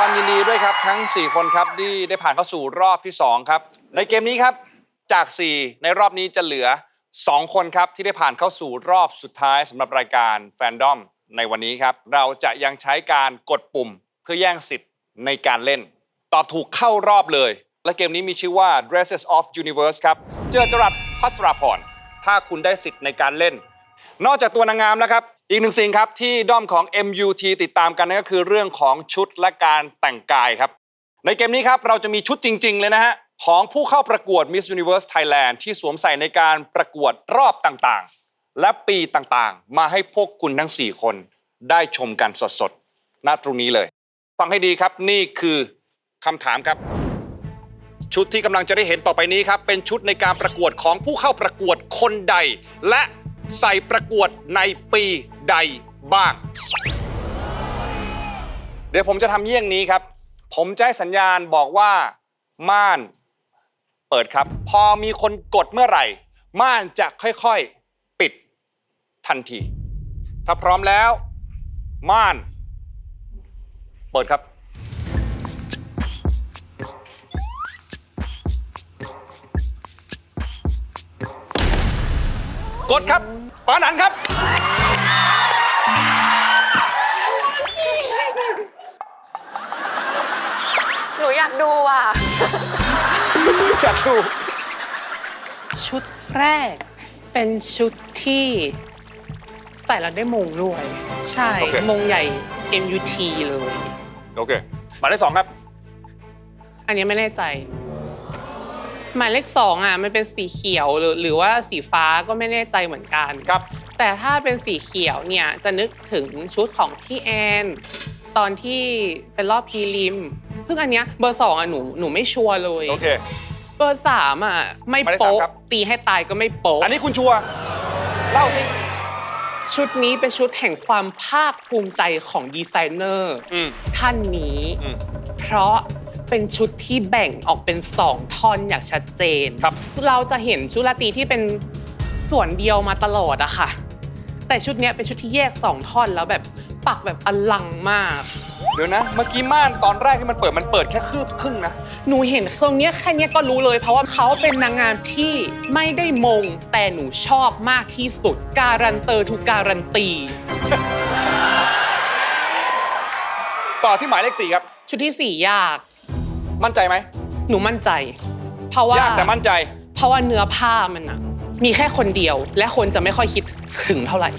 ความยินดีด้วยครับทั้ง 4 คนครับที่ได้ผ่านเข้าสู่รอบที่ 2 ครับ ในเกมนี้ครับจาก 4 ในรอบนี้จะเหลือ 2 คนครับที่ได้ผ่านเข้าสู่รอบสุดท้ายสำหรับรายการแฟนดอมในวันนี้ครับ เราจะยังใช้การกดปุ่มเพื่อแย่งสิทธิ์ในการเล่น ตอบถูกเข้ารอบเลย และเกมนี้มีชื่อว่า Dresses of Universe ครับ เจอจรัสพัสราพรถ้าคุณได้สิทธิ์ในการเล่น นอกจากตัวนางงามแล้วครับ อีกหนึ่งสิ่งครับที่ด้อมของ MUT ติดตามกันนั่นก็คือเรื่องของชุดและการแต่งกายครับ ในเกมนี้ครับเราจะมีชุดจริง ๆ เลยนะฮะ ของผู้เข้าประกวด Miss Universe Thailand ที่สวมใส่ในการประกวดรอบต่างๆ และปีต่างๆ มาให้พวกคุณทั้ง 4 คนได้ชมกันสดๆณตรงนี้เลย ฟังให้ดีครับนี่คือคำถามครับ ชุดที่กำลังจะได้เห็นต่อไปนี้ครับเป็นชุดในการประกวดของผู้เข้าประกวดคนใด และ ใส่ประกวดในปีใดบ้าง เดี๋ยวผมจะทำเยี่ยงนี้ครับ ผมจะให้สัญญาณบอกว่า ม่าน เปิดครับ พอมีคนกดเมื่อไหร่ ม่านจะค่อยๆปิดทันที ถ้าพร้อมแล้ว ม่าน เปิดครับ กดครับปานันครับ หนูอยากดูอะจะดูชุดแรก เป็นชุดที่ ใส่แล้วได้มงด้วย ใช่โอเคมงใหญ่ MUT เลย โอเคหมายเลขสองครับ อันนี้ไม่แน่ใจ หมายเลขสองอะมันเป็นสีเขียวหรือหรือว่าสีฟ้าก็ไม่แน่ใจเหมือนกันครับ แต่ถ้าเป็นสีเขียวเนี่ยจะนึกถึงชุดของพี่แอนตอนที่เป็นรอบพรีลิม ซึ่งอันเนี้ยเบอร์สองอะหนูหนูไม่ชัวร์เลย โอเค เบอร์สามอะไม่หมายเลขสามโป๊ะครับ ตีให้ตายก็ไม่โป๊ะอันนี้คุณชัวร์เล่าสิ ชุดนี้เป็นชุดแห่งความภาคภูมิใจของดีไซเนอร์ อืม ท่านนี้ อืม เพราะ เป็นชุดที่แบ่งออกเป็นสองท่อนอย่างชัดเจนครับ เราจะเห็นชุดราตรีที่เป็นส่วนเดียวมาตลอดอะค่ะ แต่ชุดเนี้ยเป็นชุดที่แยกสองท่อนแล้วแบบปักแบบอลังมาก เดี๋ยวนะ เมื่อกี้ม่านตอนแรกที่มันเปิดมันเปิดแค่คืบครึ่งนะ หนูเห็นตรงเนี้ยแค่เนี้ยก็รู้เลย เพราะว่าเขาเป็นนางงามที่ไม่ได้มง แต่หนูชอบมากที่สุด การันเตอร์ทุกการันตี ต่อที่หมายเลขสี่ครับ ชุดที่สี่ยาก มั่นใจไหมหนูมั่นใจ เพราะว่ายากแต่มั่นใจ เพราะว่าเนื้อผ้ามันอะมีแค่คนเดียว และคนจะไม่ค่อยคิดถึงเท่าไหร่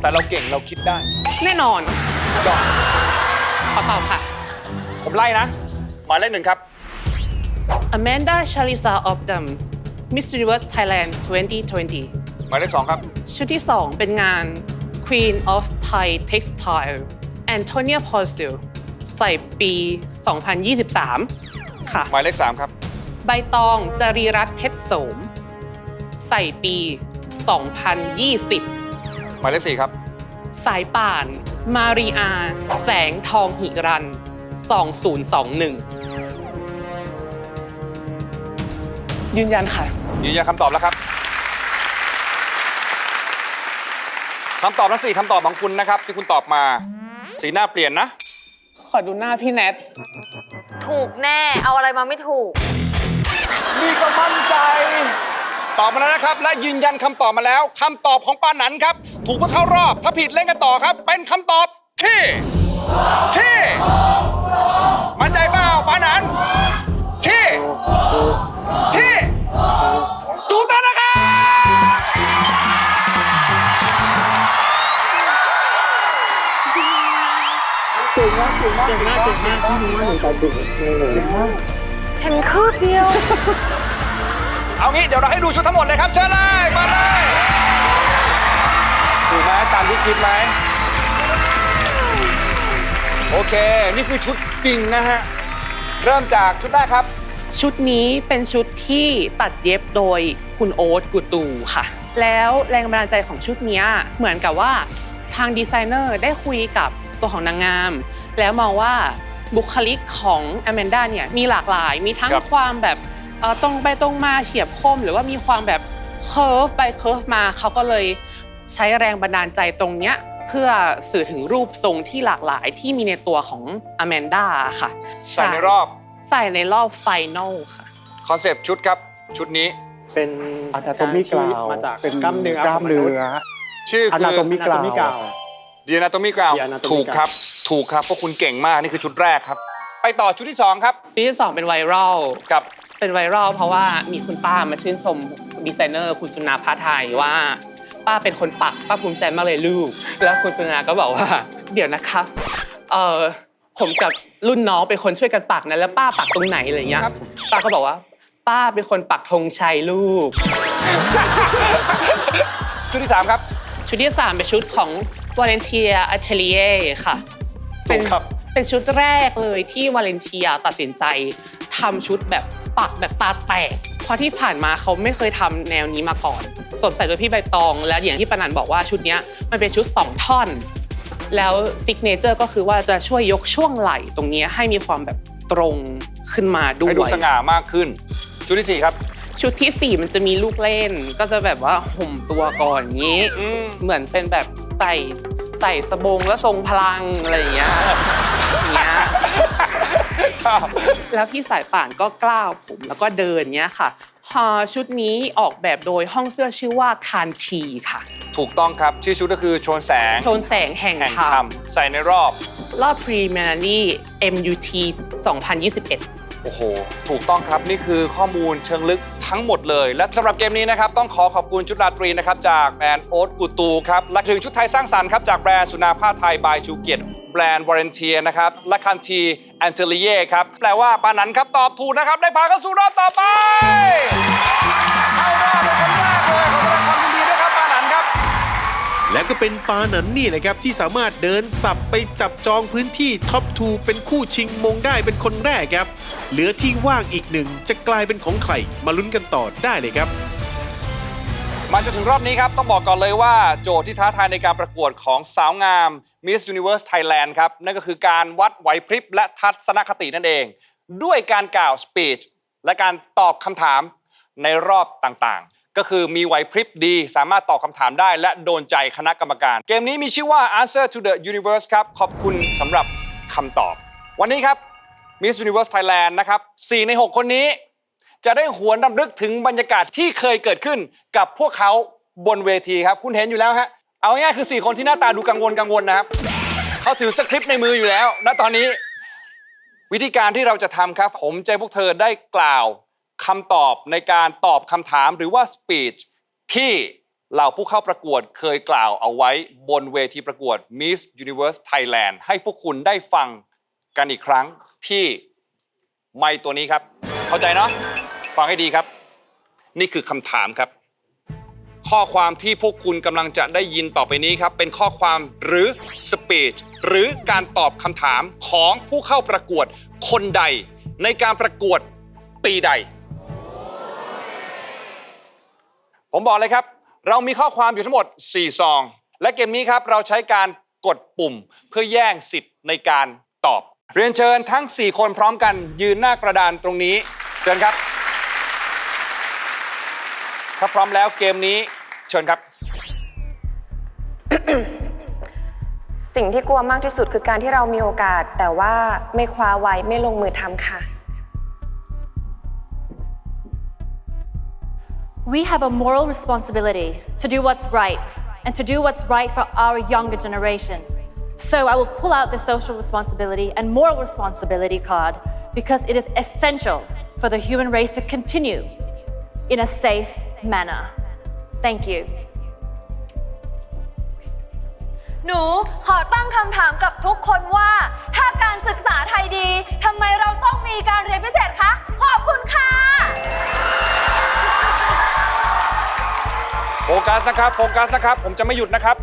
แต่เราเก่งเราคิดได้แน่นอนยอดขอตอบค่ะ ผมไล่นะหมายเลขหนึ่งครับ Amanda Shalisa of them Miss Universe Thailand 2020 หมายเลขสองครับ ชุดที่ 2 เป็นงาน Queen of Thai Textile Antonia p o r c e l ใส่ปี 2023 ค่ะ หมายเลขสามครับ ใบตองจรีรัตน์เพชรโสม ใส่ปี 2020 หมายเลขสี่ครับ สายป่าน มารีอา แสงทองหิรัน 2021 ยืนยันค่ะ ยืนยันคำตอบแล้วครับคำตอบทั้งสี่คำตอบของคุณนะครับ ที่คุณตอบมา สีหน้าเปลี่ยนนะ ขอดูหน้าพี่แนท ถูกแน่ เอาอะไรมาไม่ถูก นี่ก็มั่นใจ ตอบมาแล้วนะครับ และยืนยันคำตอบมาแล้ว คำตอบของปาหนันครับ ถูกเพื่อเข้ารอบ ถ้าผิดเล่นกันต่อครับ เป็นคำตอบที่ที่มั่นใจเปล่าปาหนันที่ที่ เห็นคืบเดียว เอางี้เดี๋ยวเราให้ดูชุดทั้งหมดเลยครับเชิญเลยมาเลยถูกไหมตามที่คิดไหมโอเค นี่คือชุดจริงนะฮะ เริ่มจากชุดแรกครับ ชุดนี้เป็นชุดที่ตัดเย็บโดยคุณโอ๊ตกูตูค่ะ แล้วแรงบันดาลใจของชุดเนี้ยเหมือนกับว่าทางดีไซเนอร์ได้คุยกับตัวของนางงาม แล้วมองว่าบุคลิกของอแมนด้าเนี่ยมีหลากหลาย มีทั้งครับ ความแบบเอ่อตรงไปตรงมาเฉียบคม หรือว่ามีความแบบเคิร์ฟไปเคิร์ฟมาเขาก็เลยใช้แรงบันดาลใจตรงเนี้ยพื่อสื่อถึงรูปทรงที่หลากหลายที่มีในตัวของอแมนดาค่ะใส่ในรอบใส่ในรอบไฟนอลค่ะ คอนเซปต์ชุดครับ ชุดนี้ เป็นอะนาโตมีกราวมาจากเป็นกล้ามเนื้อ กล้ามเนื้อ ชื่ออะคือนาโตมีกราว Anatomy Ground ดีนาโตมีกราว The Anatomy ถูกครับ ถูกครับพวกคุณเก่งมากนี่คือชุดแรกครับ ไปต่อชุดที่2ครับชุดที่สองเป็นไวรัลกับเป็นไวรัลเพราะว่ามีคุณป้ามาชื่นชมดีไซเนอร์คุณสุนาพาไทยว่า ป้าเป็นคนปักป้าภูมิใจมากเลยลูก แล้วคุณสุนาก็บอกว่า เดี๋ยวนะครับเออผมกับรุ่นน้องเป็นคนช่วยกันปักนะแล้วป้าปักตรงไหนอะไรเงี้ยครับป้าก็บอกว่า ป้าเป็นคนปักธงชัยลูก ชุดที่3ครับ ชุดที่3เป็นชุดของ Valentia Atelier ค่ะ เป็นถูกครับ เป็นชุดแรกเลยที่วาเลนเทียตัดสินใจทำชุดแบบปักแบบตาแตก เพราะที่ผ่านมาเขาไม่เคยทำแนวนี้มาก่อนสวมใส่โดยพี่ใบตอง และอย่างที่ปานันบอกว่าชุดเนี้ยมันเป็นชุด 2 ท่อน แล้วซิกเนเจอร์ก็คือว่าจะช่วยยกช่วงไหล่ตรงเนี้ยให้มีความแบบตรงขึ้นมาด้วให้ดูยสง่ามากขึ้น ชุดที่4ครับ ชุดทีสี่ 4 มันจะมีลูกเล่น ก็จะแบบว่าห่มตัวก่อนอย่างนี้ อืม เหมือนเป็นแบบใส่ ใส่สบงแล้วทรงพลังอะไรอย่างเงี้ยอย่างเงี้ย ชอบ แล้วพี่สายป่านก็กล้าวผมแล้วก็เดินเนี้ยค่ะฮาชุดนี้ออกแบบโดยห้องเสื้อชื่อว่าคานทีค่ะ ถูกต้องครับ ชื่อชุดก็คือโชนแสง โชนแสงแห่งแห่งธรธรรรมมใส่ในรอบ รอบ preliminary MUT 2021 โอ้โห ถูกต้องครับนี่คือข้อมูลเชิงลึกทั้งหมดเลย และสำหรับเกมนี้นะครับ ต้องขอขอบคุณชุดราตรีนะครับ จากแบรนด์โอ๊ตกูตูครับและถึงชุดไทยสร้างสรรค์ครับ จากแบรนด์สุนาผ้าไทย บายชูเกียรติแบรนด์วาเรนเทียนะครับ และคันทีแอนเจลิเย่ครับ แปลว่าปานันครับ ตอบถูกนะครับ ได้ผ่านเข้าสู่รอบต่อไปเข้ารอบเป็นคนแรกเลย และก็เป็นปาหนันนี่แหละครับที่สามารถเดินสับไปจับจองพื้นที่ท็อปทูเป็นคู่ชิงมงได้เป็นคนแรกครับ เหลือที่ว่างอีกหนึ่งจะกลายเป็นของใครมาลุ้นกันต่อได้เลยครับ มาจนถึงรอบนี้ครับ ต้องบอกก่อนเลยว่าโจทย์ที่ท้าทายในการประกวดของสาวงาม Miss Universe Thailand ครับ นั่นก็คือการวัดไหวพริบและทัศนคตินั่นเอง ด้วยการกล่าวสปีชและการตอบคำถามในรอบต่างๆ ก็คือมีไหวพริบดี สามารถตอบคำถามได้ และโดนใจคณะกรรมการ เกมนี้มีชื่อว่า Answer to the Universe ครับ ขอบคุณสำหรับคำตอบ วันนี้ครับ Miss Universe Thailand นะครับ4ใน 6 คนนี้ จะได้หวนรำลึกถึงบรรยากาศที่เคยเกิดขึ้นกับพวกเขาบนเวทีครับ คุณเห็นอยู่แล้วฮะเอาง่ายๆคือ 4 คนที่หน้าตาดูกังวลกังวลนะครับเขาถือสคริปต์ในมืออยู่แล้วณตอนนี้ วิธีการที่เราจะทำครับ ผมจะให้พวกเธอได้กล่าว คำตอบในการตอบคำถามหรือว่าสปีชที่เหล่าผู้เข้าประกวดเคยกล่าวเอาไว้บนเวทีประกวด Miss Universe Thailand ให้พวกคุณได้ฟังกันอีกครั้งที่ไมค์ตัวนี้ครับ เข้าใจเนาะฟังให้ดีครับ นี่คือคำถามครับ ข้อความที่พวกคุณกำลังจะได้ยินต่อไปนี้ครับ เป็นข้อความหรือสปีชหรือการตอบคำถามของผู้เข้าประกวดคนใด ในการประกวดปีใด ผมบอกเลยครับ เรามีข้อความอยู่ทั้งหมด 4 ซอง และเกมนี้ครับเราใช้การกดปุ่มเพื่อแย่งสิทธิ์ในการตอบ เรียนเชิญทั้ง 4 คนพร้อมกัน ยืนหน้ากระดานตรงนี้ เชิญครับ ถ้าพร้อมแล้วเกมนี้เชิญครับ สิ่งที่กลัวมากที่สุดคือการที่เรามีโอกาส แต่ว่าไม่คว้าไว้ไม่ลงมือทำค่ะ We have a moral responsibility to do what's right and to do what's right for our younger generation. So I will pull out the social responsibility and moral responsibility card because it is essential for the human race to continue in a safe manner. Thank you. หนูขอตั้งคำถามกับทุกคนว่า ถ้าการศึกษาไทยดีทำไมเราต้องมีการเรียนพิเศษคะ ขอบคุณค่ะ โฟกัสนะครับ โฟกัสนะครับ ผมจะไม่หยุดนะครับ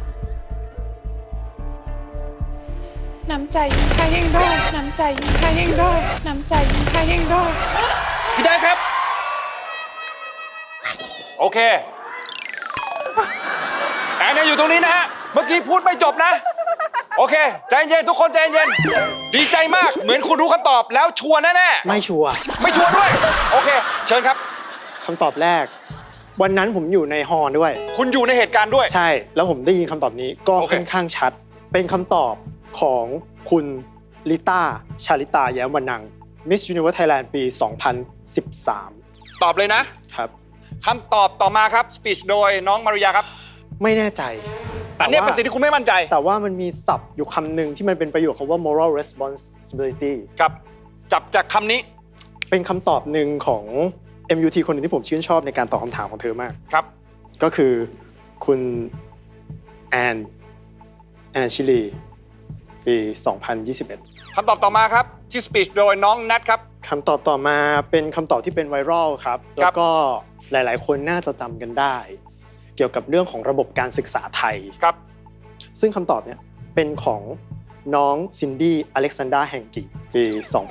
น้ำใจยิ่งให้ยิ่งได้ น้ำใจยิ่งให้ยิ่งได้ น้ำใจยิ่งให้ยิ่งได้ พี่ได้ครับ โอเคแอนเนี่ยอยู่ตรงนี้นะฮะ เมื่อกี้พูดไม่จบนะ โอเค ใจเย็นทุกคนใจเย็น ดีใจมาก เหมือนคุณรู้คำตอบแล้วชัวร์แน่ไม่ชัวร์ๆ ไม่ชัวร์ด้วย โอเค เชิญครับ คำตอบแรก วันนั้นผมอยู่ในฮอลล์ด้วย คุณอยู่ในเหตุการณ์ด้วย ใช่ แล้วผมได้ยินคำตอบนี้ก็โอเค ค่อนข้างชัด เป็นคำตอบของคุณลิต้าชาลิตาแย้มวรรณัง Miss Universe Thailand ปี 2013 ตอบเลยนะครับ คำตอบต่อมาครับสปีชโดยน้องมาริยาครับไม่แน่ใจอันเนี้ยว่าเป็นสิ่งที่คุณไม่มั่นใจแต่ว่ามันมีศัพท์อยู่คำหนึ่งที่มันเป็นประโยคคำว่า moral responsibility ครับ จับจากคำนี้ เป็นคำตอบหนึ่งของ MUT คนหนึ่งที่ผมชื่นชอบในการตอบคำถามของเธอมาก ครับ ก็คือคุณแอนแอนชิลีปี 2021 คำตอบต่อมาครับ ที่สปีชโดยน้องนัทครับ คำตอบต่อมาเป็นคำตอบที่เป็นไวรัลครับคแล้รับวก็หลาย ๆ คนน่าจะจำกันได้ เกี่ยวกับเรื่องของระบบการศึกษาไทย ครับ ซึ่งคำตอบเนี่ยเป็นของน้องซินดี้อเล็กซานดราแห่งกิปี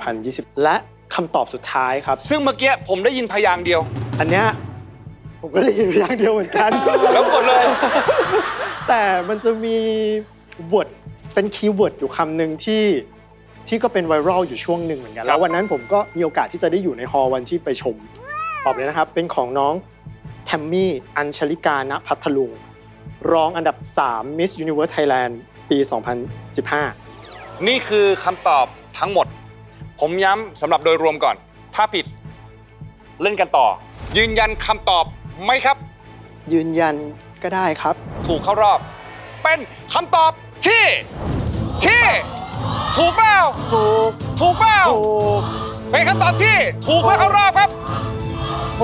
2020 และ คำตอบสุดท้ายครับ ซึ่งเมื่อกี้ผมได้ยินพยางค์เดียว อันเนี้ยผมก็ได้ยินอย่างเดียวเหมือนกัน แล้วกดเลย แต่มันจะมีบทเป็นคีย์เวิร์ดอยู่คำหนึ่งที่ที่ก็เป็นไวรัลอยู่ช่วงหนึ่งเหมือนกัน ครับ แล้ววันนั้นผมก็มีโอกาสที่จะได้อยู่ในฮอลล์วันที่ไปชม ตอบเลยนะครับ เป็นของน้องแทมมี่ อัญชลิกาณพัทลุง รองอันดับ 3 Miss Universe Thailand ปี 2015 นี่คือคำตอบทั้งหมด ผมย้ำสำหรับโดยรวมก่อน ถ้าผิดเล่นกันต่อ ยืนยันคำตอบไหมครับ ยืนยันก็ได้ครับ ถูกเข้ารอบ เป็นคำตอบที่ ที่ ถูกเปล่าถูกถูกเปล่าถูก เป็นคำตอบที่ ถูกเพื่อเข้ารอบครับ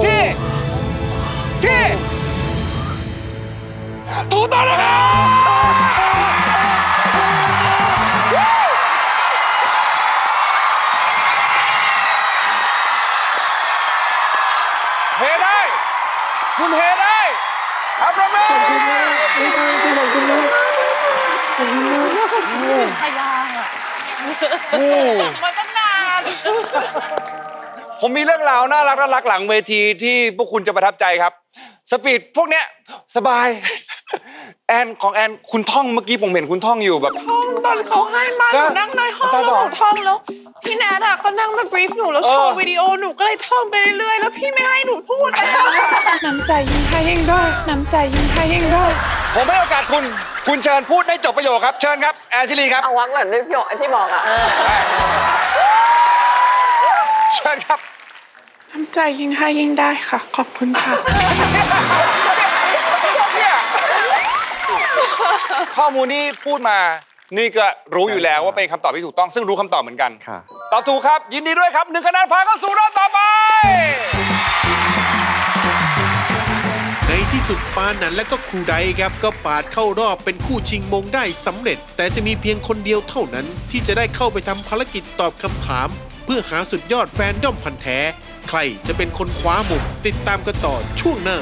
ที่ ที่ ถูกต้องนะครับ มาตั้งนานผมมีเรื่องราวน่ารักน่ารักหลังเวทีที่พวกคุณจะประทับใจครับ สปีดพวกเนี้ยสบาย แอนของแอนคุณท่องเมื่อกี้ผมเห็นคุณท่องอยู่แบบ ท่องตอนเขาให้มาหจ้ะนูนั่งในห้องจ้ะแล้วสหองนูท่องแล้วพี่แนทอะก็นั่งมาบรีฟหนูแล้วโชเออว์วิดีโอหนูก็เลยท่องไปเรื่อยๆแล้วพี่ไม่ให้หนูพูดแล้วน้ำใจยิ่งให้ยิ่งได้น้ำใจยิ่งให้ยิ่งได้ผมให้โอกาสคุณ คุณเชิญพูดให้จบประโยคครับ เชิญครับแอนชิลีครับเอาวักเหมือนที่พี่ที่บอกอะเชิญครับน้ำใจยิ่งให้ยิ่งได้ค่ะ ขอบคุณค่ะ ข้อมูลที่พูดมา นี่ก็รู้อยู่แล้วว่าเป็นคำตอบที่ถูกต้อง ซึ่งรู้คำตอบเหมือนกันค่ะตอบถูกครับ ยินดีด้วยครับหนึ่งคะแนนผ่านเข้าสู่รอบต่อไป ในที่สุดปานันและก็ครูไดครับก็ปาดเข้ารอบเป็นคู่ชิงมงได้สำเร็จ แต่จะมีเพียงคนเดียวเท่านั้น ที่จะได้เข้าไปทำภารกิจตอบคำถาม เพื่อหาสุดยอดแฟนด้อมพันธ์แท้ ใครจะเป็นคนคว้ามงติดตามกันต่อช่วงหน้า